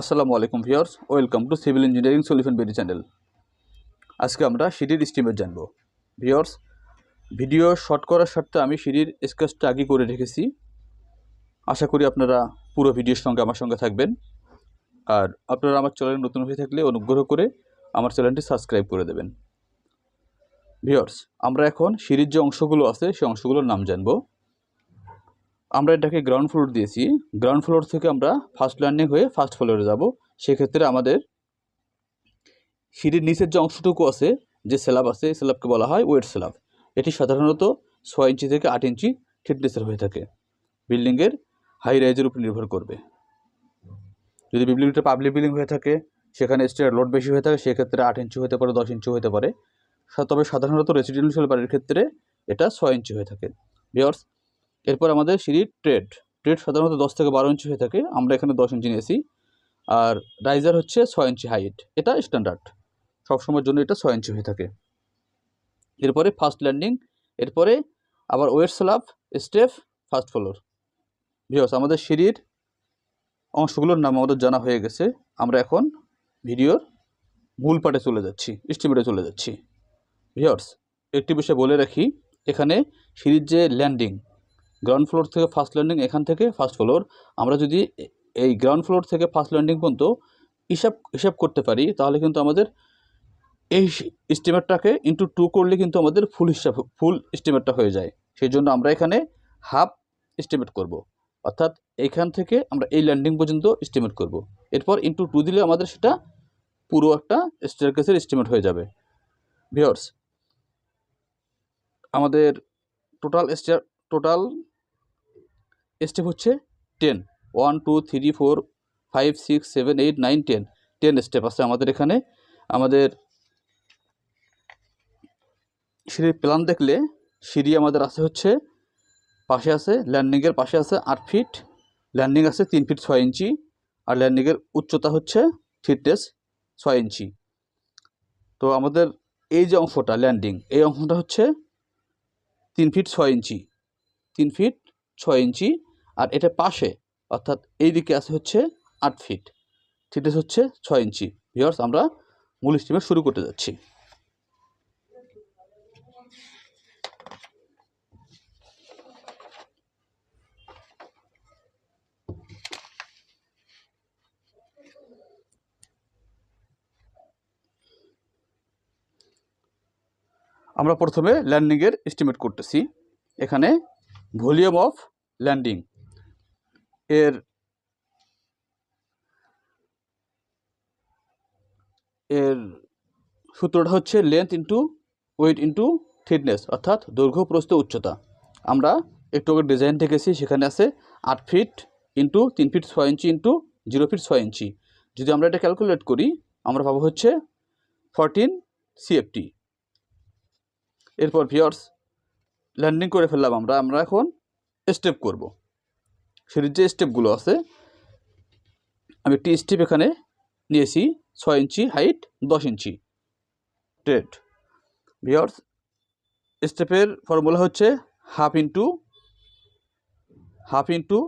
আসসালামু আলাইকুম viewers, welcome to civil engineering solution berry channel. আজকে আমরা সিঁড়ির স্টিমেট জানব। ভিউয়ার্স, ভিডিও শর্ট করার স্বার্থে আমি সিঁড়ির স্কেচটা আগে করে রেখেছি। আশা করি আপনারা পুরো ভিডিওর সঙ্গে আমার সঙ্গে থাকবেন। আর আপনারা আমার চ্যানেলে নতুন হয়ে থাকলে অনুগ্রহ করে আমার চ্যানেলটি সাবস্ক্রাইব করে দেবেন। ভিউয়ার্স, আমরা এখন সিঁড়ির যে অংশগুলো আছে, সেই অংশগুলোর নাম জানব। আমরা এটাকে গ্রাউন্ড ফ্লোর দিয়েছি। গ্রাউন্ড ফ্লোর থেকে আমরা ফার্স্ট ল্যান্ডিং হয়ে ফার্স্ট ফ্লোরে যাব। সেক্ষেত্রে আমাদের সিঁড়ির নিচের যে অংশটুকু আছে, যে স্ল্যাব আছে স্ল্যাবকে বলা হয় ওয়েট স্ল্যাব এটি সাধারণত ছয় ইঞ্চি থেকে আট ইঞ্চি থিকনেসের হয়ে থাকে। বিল্ডিংয়ের হাই রাইজের উপর নির্ভর করবে। যদি বিল্ডিংটা পাবলিক বিল্ডিং হয়ে থাকে, সেখানে স্টেয়ার লোড বেশি হয়ে থাকে, সেক্ষেত্রে আট ইঞ্চি হতে পারে, দশ ইঞ্চি হতে পারে। তবে সাধারণত রেসিডেন্সিয়াল বাড়ির ক্ষেত্রে এটা ছয় ইঞ্চি হয়ে থাকে। বিয়ার্স এরপর আমাদের সিঁড়ির ট্রেড। ট্রেড সাধারণত দশ থেকে বারো ইঞ্চি হয়ে থাকে। আমরা এখানে দশ ইঞ্চি নিয়েছি। আর রাইজার হচ্ছে ছয় ইঞ্চি হাইট এটা স্ট্যান্ডার্ড সবসময়ের জন্য এটা ছয় ইঞ্চি হয়ে থাকে। এরপরে ফার্স্ট ল্যান্ডিং এরপরে আবার waist slab, step first floor viewers আমাদের সিঁড়ির অংশগুলোর নাম আমাদের জানা হয়ে গেছে। আমরা এখন ভিডিওর মূল পার্টে চলে যাচ্ছি। স্টিমেটে চলে যাচ্ছি। ভিওর্স একটি বিষয় বলে রাখি। এখানে সিঁড়ির যে ল্যান্ডিং গ্রাউন্ড ফ্লোর থেকে ফার্স্ট ল্যান্ডিং এখান থেকে ফার্স্ট ফ্লোর আমরা যদি এই গ্রাউন্ড ফ্লোর থেকে ফার্স্ট ল্যান্ডিং পর্যন্ত হিসাব হিসাব করতে পারি, তাহলে কিন্তু আমাদের এই স্টিমেটটাকে ইন্টু টু করলে কিন্তু আমাদের ফুল হিসাব ফুল স্টিমেটটা হয়ে যায়। সেই জন্য আমরা এখানে হাফ স্টিমেট করব। অর্থাৎ এইখান থেকে আমরা এই ল্যান্ডিং পর্যন্ত স্টিমেট করব। এরপর ইন্টু টু দিলে আমাদের সেটা পুরো একটা স্টেয়ারকেসের এস্টিমেট হয়ে যাবে। ভিওর্স আমাদের টোটাল স্টেয়ার টোটাল স্টেপ হচ্ছে ten. One, two, three, four, five, six, seven, eight, nine, ten. Ten step আছে আমাদের এখানে। আমাদের সিঁড়ির প্ল্যান দেখলে সিঁড়ি আমাদের আছে হচ্ছে পাশে আছে ল্যান্ডিংয়ের পাশে আছে আট ফিট ল্যান্ডিং আছে তিন ফিট ছয় ইঞ্চি আর ল্যান্ডিংয়ের উচ্চতা হচ্ছে ফিটনেস ছয় ইঞ্চি তো আমাদের এই যে অংশটা ল্যান্ডিং এই অংশটা হচ্ছে তিন ফিট ছয় ইঞ্চি তিন ফিট ছয় ইঞ্চি। আর এটা পাশে, অর্থাৎ এই দিকে আছে হচ্ছে আট ফিট থিকনেস হচ্ছে ছয় ইঞ্চি। ভিওর্স আমরা মূল স্টিমেট শুরু করতে যাচ্ছি। আমরা প্রথমে ল্যান্ডিংয়ের এস্টিমেট করতেছি। এখানে ভলিউম অফ ল্যান্ডিং। এর এর সূত্রটা হচ্ছে length into width into thickness, অর্থাৎ দৈর্ঘ্য, প্রস্থ, উচ্চতা। আমরা একটু আগে ডিজাইন দেখেছি, সেখানে আছে আট ফিট ইন্টু তিন ফিট ছয় ইঞ্চি ইন্টু জিরো ফিট ছয় ইঞ্চি। যদি আমরা এটা ক্যালকুলেট করি, আমরা পাবো হচ্ছে ফরটিন সিএফটি এরপর ভিওর্স ল্যান্ডিং করে ফেললাম আমরা আমরা এখন স্টেপ করব। সিঁড়ির যে স্টেপগুলো আছে, আমি একটি স্টেপ এখানে নিয়েছি, ছয় ইঞ্চি হাইট দশ ইঞ্চি। ট্রেড ভিওর্স স্টেপের ফর্মুলা হচ্ছে half into half into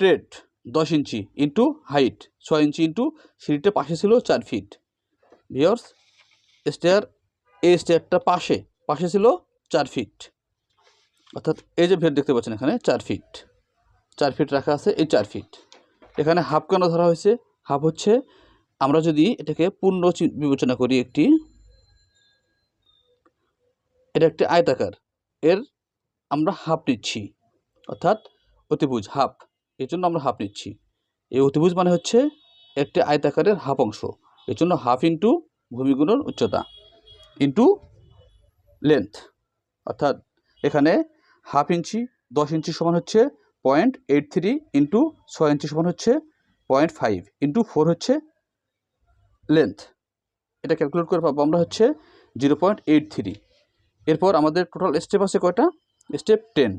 tread দশ ইঞ্চি ইন্টু হাইট ছয় ইঞ্চি ইন্টু সিঁড়িটা পাশে ছিল চার ফিট ভিওর্স স্টেয়ার এই স্টেয়ারটা পাশে পাশে ছিল চার ফিট অর্থাৎ এই যে ভেদ দেখতে পাচ্ছেন এখানে চার ফিট চার ফিট রাখা আছে এই চার ফিট এখানে হাফ কেন ধরা হয়েছে? হাফ হচ্ছে আমরা যদি এটাকে পূর্ণ বিবেচনা করি একটি, এটা একটি আয়তাকার। এর আমরা হাফ নিচ্ছি, অর্থাৎ অতিভুজ হাফ এর জন্য আমরা হাফ নিচ্ছি। এই অতিভুজ মানে হচ্ছে একটি আয়তাকারের হাফ অংশ। এর জন্য হাফ ইন্টু ভূমিগুণের উচ্চতা ইন্টু লেন্থ অর্থাৎ এখানে হাফ ইঞ্চি, দশ ইঞ্চি সমান হচ্ছে পয়েন্ট এইট থ্রি ইন্টু ছয় ইঞ্চি সমান হচ্ছে পয়েন্ট ফাইভ ইন্টু ফোর হচ্ছে লেন্থ এটা ক্যালকুলেট করে পাবো আমরা হচ্ছে জিরো পয়েন্ট এইট থ্রি এরপর আমাদের টোটাল স্টেপ আছে কয়টা? স্টেপ টেন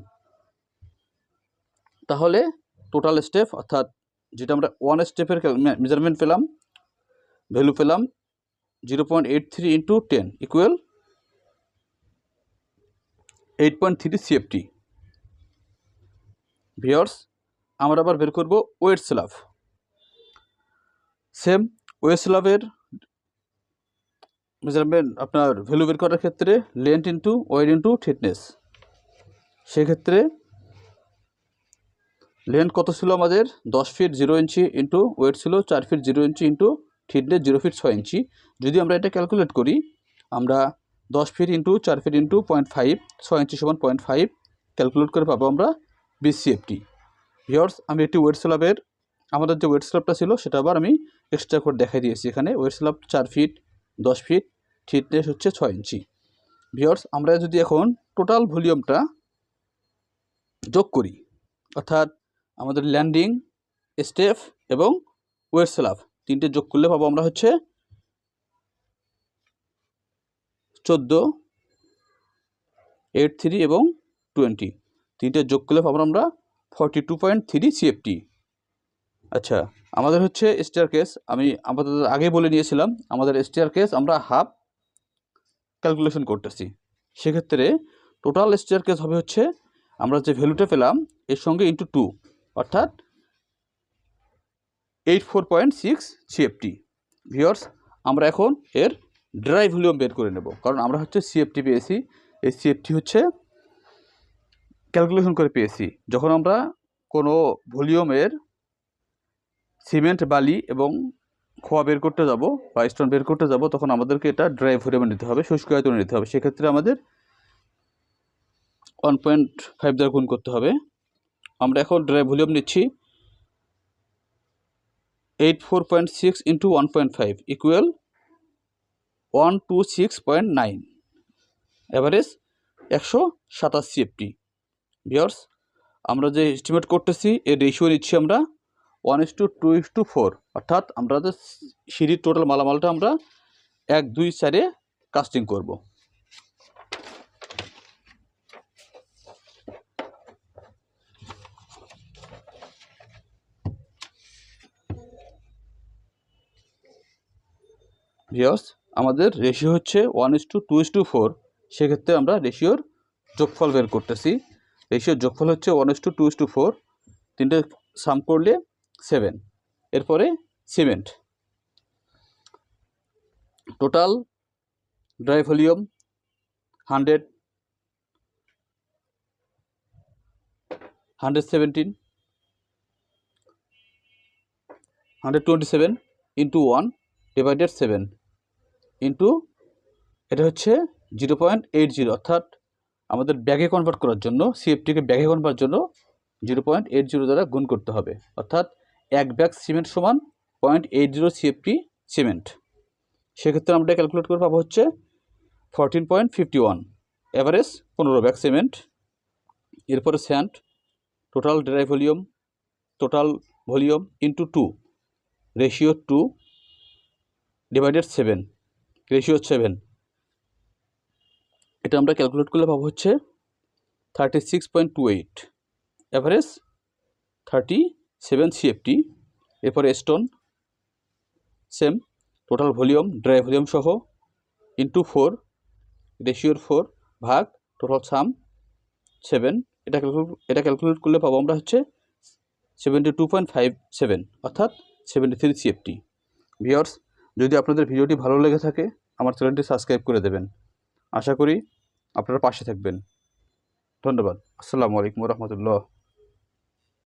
তাহলে টোটাল স্টেপ অর্থাৎ যেটা আমরা ওয়ান স্টেপের মেজারমেন্ট পেলাম ভ্যালু পেলাম zero point eight three into ten equal eight point three CFT. Viewers আমরা আবার বের করব ওয়েট স্লাভ সেম ওয়েট স্লাভের মেজারমেন্ট আপনার ভ্যালু বের করার ক্ষেত্রে length into width into thickness সেক্ষেত্রে লেন্থ কত ছিল আমাদের? দশ ফিট জিরো ইঞ্চি ইন্টু ওয়েট ছিল চার ফিট জিরো ইঞ্চি ইন্টু থিকনেস জিরো ফিট ছয় ইঞ্চি যদি আমরা এটা ক্যালকুলেট করি, আমরা দশ ফিট ইন্টু চার ফিট ইন্টু পয়েন্ট ফাইভ ছয় ইঞ্চি সমান পয়েন্ট ফাইভ ক্যালকুলেট করে পাবো আমরা বিসিএফটি ভিওর্স আমি একটি ওয়েট স্ল্যাবের আমাদের যে ওয়েট স্ল্যাবটা ছিল, সেটা আবার আমি এক্সট্রা করে দেখাই দিয়েছি এখানে। ওয়েট স্ল্যাব চার ফিট দশ ফিট থিকনেস হচ্ছে ছয় ইঞ্চি ভিওর্স আমরা যদি এখন টোটাল ভলিউমটা যোগ করি, অর্থাৎ আমাদের ল্যান্ডিং স্টেপ এবং ওয়েট স্ল্যাব তিনটে যোগ করলে পাবো আমরা হচ্ছে চোদ্দ এইট থ্রি এবং টোয়েন্টি তিনটে যোগ করলে পাবো আমরা forty two point three CFT আচ্ছা আমাদের হচ্ছে স্টেয়ার কেস আমি আমাদের আগে বলে নিয়েছিলাম, আমাদের স্টেয়ার কেস আমরা হাফ ক্যালকুলেশন করতেছি। সেক্ষেত্রে টোটাল স্টেয়ার কেস হবে হচ্ছে, আমরা যে ভ্যালুটা পেলাম, এর সঙ্গে ইন্টু টু অর্থাৎ eight four point six CFT viewers আমরা এখন এর ড্রাই ভলিউম বের করে নেব। কারণ আমরা হচ্ছে সিএফটি পেয়েছি। এই সিএফটি হচ্ছে ক্যালকুলেশন করে পেয়েছি। যখন আমরা কোনো ভলিউমের সিমেন্ট, বালি এবং খোয়া বের করতে যাব বা স্টোন বের করতে যাব, তখন আমাদেরকে এটা ড্রাই ভলিউমে নিতে হবে শুষ্ক আয়তনে নিতে হবে। সেক্ষেত্রে আমাদের ওয়ান পয়েন্ট ফাইভ দ্বারা গুণ করতে হবে। আমরা এখন ড্রাই ভলিউম নিচ্ছি। Eight four point six into one point five equal one two six point nine average একশো সাতাশ সিএফটি বিয়ার্স আমরা যে এস্টিমেট করতেছি, এর রেশিও নিচ্ছি আমরা one is to two is to four অর্থাৎ আমরা যে সিঁড়ির টোটাল মালামালটা আমরা এক, দুই, চারে কাস্টিং করব। ভিওস আমাদের রেশিও হচ্ছে one is to two is to four সেক্ষেত্রে আমরা রেশিওর যোগফল বের করতেছি। রেশিওর যোগফল হচ্ছে one is to two is to four তিনটে সাম করলে সেভেন এরপরে cement total dry volume hundred hundred seventeen hundred twenty seven into one divided seven into এটা হচ্ছে জিরো পয়েন্ট এইট জিরো অর্থাৎ আমাদের ব্যাগে কনভার্ট করার জন্য সিএফটিকে ব্যাগে কনভার্ট জন্য জিরো পয়েন্ট এইট জিরো দ্বারা গুণ করতে হবে। অর্থাৎ এক ব্যাগ সিমেন্ট সমান point eight zero CFT cement সেক্ষেত্রে আমরা ক্যালকুলেট করে পাবো হচ্ছে fourteen point fifty one average পনেরো ব্যাগ সিমেন্ট এরপরে sand total dry volume total volume into two ratio two divided seven ratio seven এটা আমরা ক্যালকুলেট করলে পাবো হচ্ছে thirty six point two eight average thirty seven CFT এরপরে stone same total volume dry volume সহ into four রেশিওর four ভাগ total সাম seven এটা ক্যালকুলেট এটা ক্যালকুলেট করলে পাবো আমরা হচ্ছে seventy two point five seven অর্থাৎ সেভেন্টি থ্রি সিএফটি ভিওর্স যদি আপনাদের ভিডিওটি ভালো লেগে থাকে, আমার চ্যানেলটি সাবস্ক্রাইব করে দেবেন। আশা করি আপনারা পাশে থাকবেন। ধন্যবাদ। আসসালামু আলাইকুম রহমতুল্লাহ।